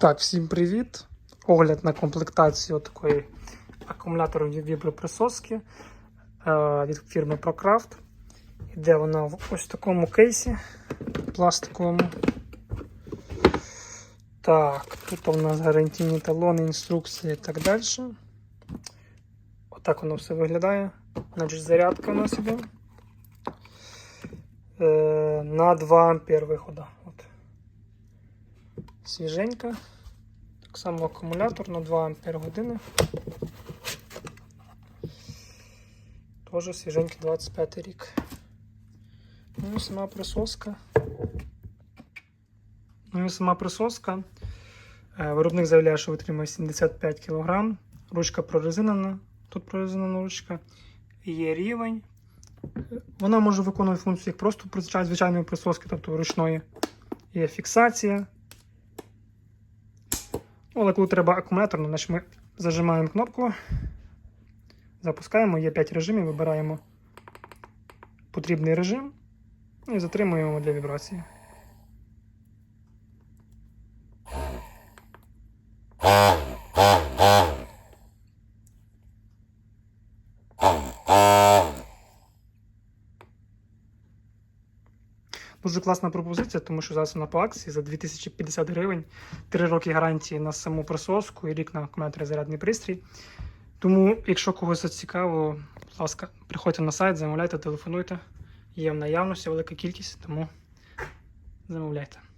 Так, всім привіт. Огляд на комплектацію такої акумуляторної віброприсоски е, від фірми ProCraft. Іде вона в ось такому кейсі пластиковому. Так, тут у нас гарантійні талони, інструкції і так далі. Отак воно все виглядає. Значить, зарядка у нас іде. Е, на 2 ампер виходу. Свіженька. Так само акумулятор на 2 ампер години. Тоже свіженький 25 рік. Ну і сама присоска. Ну і сама присоска. Е, Виробник заявляє, що витримує 75 кг. Ручка прорезинена. Тут прорезинена ручка. Є рівень. Вона може виконувати функцію як просто звичайної присоски, тобто ручної. Є фіксація. Ну, Але коли треба акумуляторно, значить ми зажимаємо кнопку, запускаємо, є 5 режимів, вибираємо потрібний режим і затримуємо для вібрації. Дуже класна пропозиція, тому що зараз вона по акції за 2050 гривень, 3 роки гарантії на саму присоску і рік на акумулятор зарядний пристрій. Тому, якщо когось цікаво, будь ласка, приходьте на сайт, замовляйте, телефонуйте. Є в наявності велика кількість, тому замовляйте.